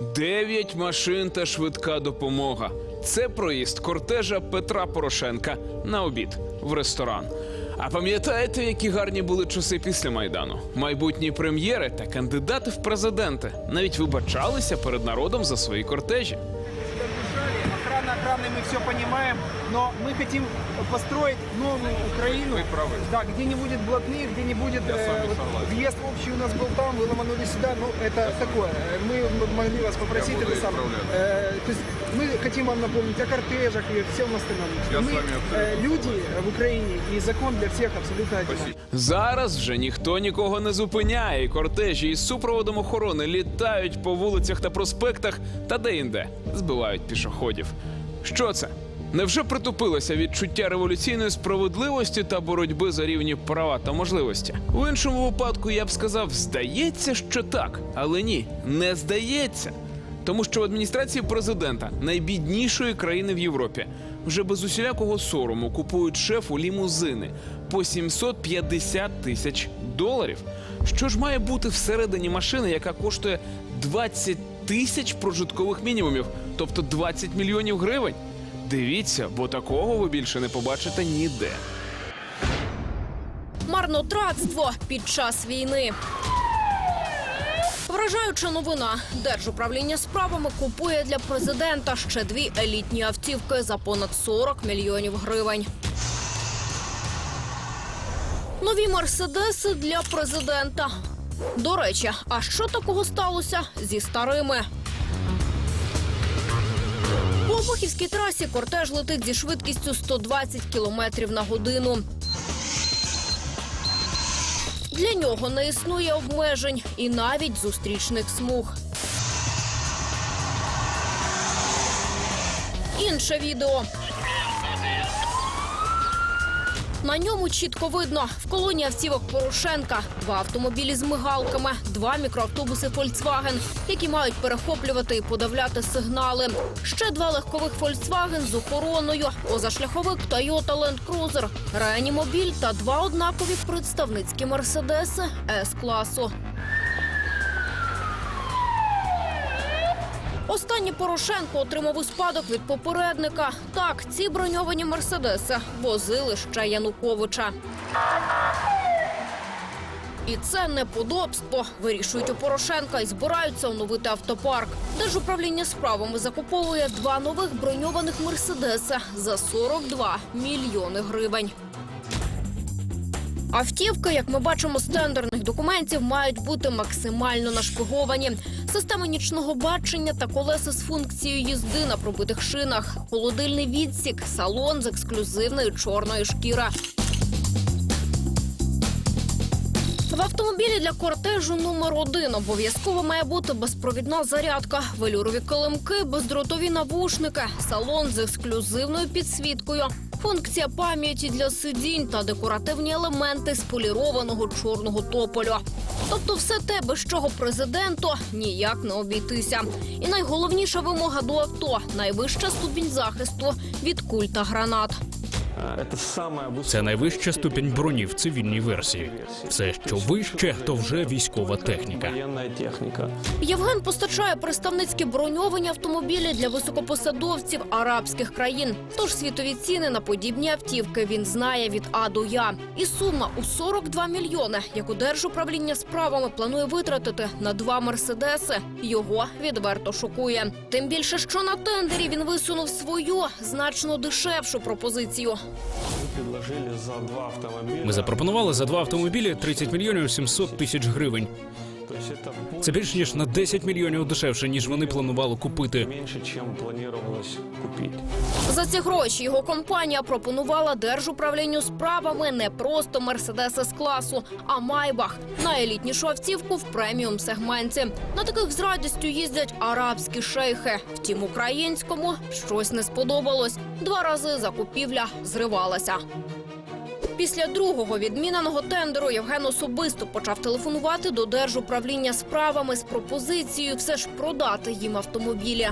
Дев'ять машин та швидка допомога. Це проїзд кортежа Петра Порошенка на обід в ресторан. А пам'ятаєте, які гарні були часи після майдану? Майбутні прем'єри та кандидати в президенти навіть вибачалися перед народом за свої кортежі Охрана охраны, мы все понимаем, но мы хотим построить новую Украину, да, где не будет блатных, где не будет э, вот въезд общий у нас был там, вы ломанули сюда, ну это такое. Мы м- могли вас попросить это самое. Э, то есть мы хотим вам напомнить о кортежах и всем остальном. мы э, люди в Украине и закон для всех абсолютно один. Зараз вже ніхто нікого не зупиняє. і Кортежі із супроводом охорони літають по вулицях та проспектах та де-інде збивають пішоходів. Що це? Невже притупилося відчуття революційної справедливості та боротьби за рівні права та можливості? В іншому випадку я б сказав, здається, що так, але ні, не здається. Тому що в адміністрації президента найбіднішої країни в Європі вже без усілякого сорому купують шефу лімузини по 750 тисяч доларів. Що ж має бути всередині машини, яка коштує 20 тисяч прожиткових мінімумів, тобто 20 мільйонів гривень? Дивіться, бо такого ви більше не побачите ніде. Марнотратство під час війни. Вражаюча новина. Держуправління справами купує для президента ще дві елітні автівки за понад 40 мільйонів гривень. Нові мерседеси для президента. До речі, а що такого сталося зі старими? По Обухівській трасі кортеж летить зі швидкістю 120 км на годину. Для нього не існує обмежень і навіть зустрічних смуг. Інше відео. На ньому чітко видно в колоні автівок Порошенка, два автомобілі з мигалками, два мікроавтобуси Фольксваген, які мають перехоплювати і подавляти сигнали. Ще два легкових Фольксваген з охороною, позашляховик Тойота Ленд Крузер, реанімобіль та два однакові представницькі мерседеси С-класу. Останній Порошенко отримав у спадок від попередника. Так, ці броньовані мерседеси возили ще Януковича. І це неподобство. Вирішують у Порошенка і збираються оновити автопарк. Держуправління справами закуповує два нових броньованих мерседеси за 42 мільйони гривень. Автівки, як ми бачимо з тендерних документів, мають бути максимально нашпиговані. Системи нічного бачення та колеса з функцією їзди на пробитих шинах, холодильний відсік, салон з ексклюзивної чорної шкіри. В автомобілі для кортежу номер один обов'язково має бути безпровідна зарядка, велюрові килимки, бездротові навушники, салон з ексклюзивною підсвіткою, функція пам'яті для сидінь та декоративні елементи з полірованого чорного тополю. Тобто все те, без чого президенту ніяк не обійтися. І найголовніша вимога до авто найвища ступінь захисту від куль та гранат. Это самая Це найвища ступінь броні в цивільній версії. Все, що вище, то вже військова техніка. Євген постачає представницькі броньовані автомобілі для високопосадовців арабських країн. Тож світові ціни на подібні автівки він знає від А до Я. І сума у 42 мільйони, яку держуправління справами планує витратити на два мерседеси, його відверто шокує. Тим більше, що на тендері він висунув свою значно дешевшу пропозицію. Ми запропонували за два автомобілі 30 мільйонів 700 тисяч гривень. Це більш ніж на 10 мільйонів дешевше, ніж вони планували купити. За ці гроші його компанія пропонувала держуправлінню справами не просто мерседеси з класу, а майбах найелітнішу автівку в преміум сегменті. На таких з радістю їздять арабські шейхи. Втім, українському щось не сподобалось. Два рази закупівля зривалася. Після другого відміненого тендеру Євген особисто почав телефонувати до держуправління справами з пропозицією все ж продати їм автомобілі.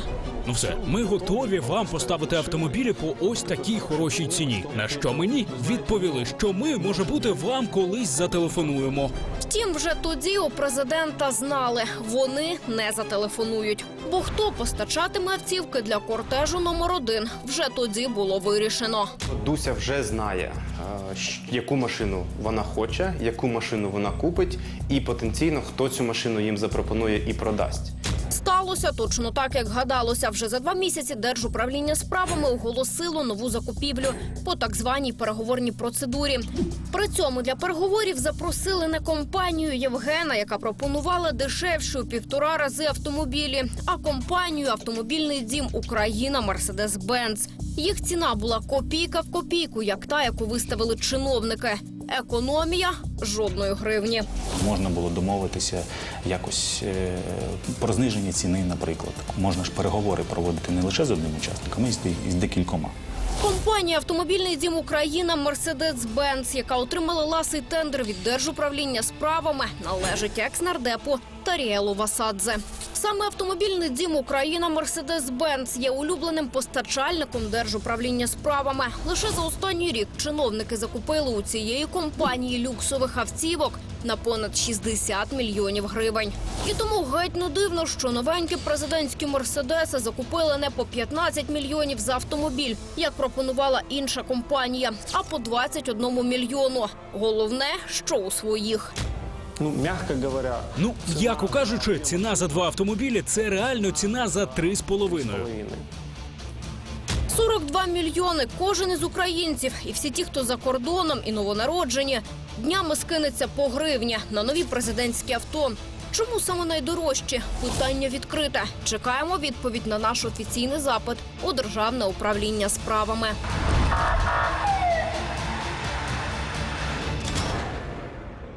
Ну все, ми готові вам поставити автомобілі по ось такій хорошій ціні. На що мені відповіли, що ми може бути вам колись зателефонуємо. Втім, вже тоді у президента знали, вони не зателефонують. Бо хто постачатиме автівки для кортежу номер один, вже тоді було вирішено. Дуся вже знає, е, яку машину вона хоче, яку машину вона купить, і потенційно хто цю машину їм запропонує і продасть. Сталося точно так, як гадалося. Вже за два місяці держуправління справами оголосило нову закупівлю по так званій переговорній процедурі. При цьому для переговорів запросили не компанію Євгена, яка пропонувала дешевші у півтора рази автомобілі, а компанію автомобільний дім Україна Мерседес Бенц. Їх ціна була копійка в копійку, як та, яку виставили чиновники. Економія жодної гривні. Можна було домовитися якось е, про зниження ціни, наприклад. Можна ж переговори проводити не лише з одним учасником, а й з, з декількома. Компанія Автомобільний дім Україна Мерседес-Бенц, яка отримала ласий тендер від держуправління справами, належить екс-нардепу Таріелу Васадзе. Саме автомобільний дім Україна Мерседес-Бенц є улюбленим постачальником держуправління справами. Лише за останній рік чиновники закупили у цієї компанії люксових автівок на понад 60 мільйонів гривень. І тому геть не дивно, що новенькі президентські мерседеси закупили не по 15 мільйонів за автомобіль, як пропонувала інша компанія, а по 21 мільйону. Головне, що у своїх. Ну, мягко говоря, Ну, яко кажучи, ціна за два автомобілі це реально ціна за три з половиною. половиной. 42 мільйони кожен із українців, і всі ті, хто за кордоном і новонароджені, днями скинеться по гривні на нові президентські авто. Чому саме найдорожчі? Питання відкрите. Чекаємо відповідь на наш офіційний запит у державне управління справами.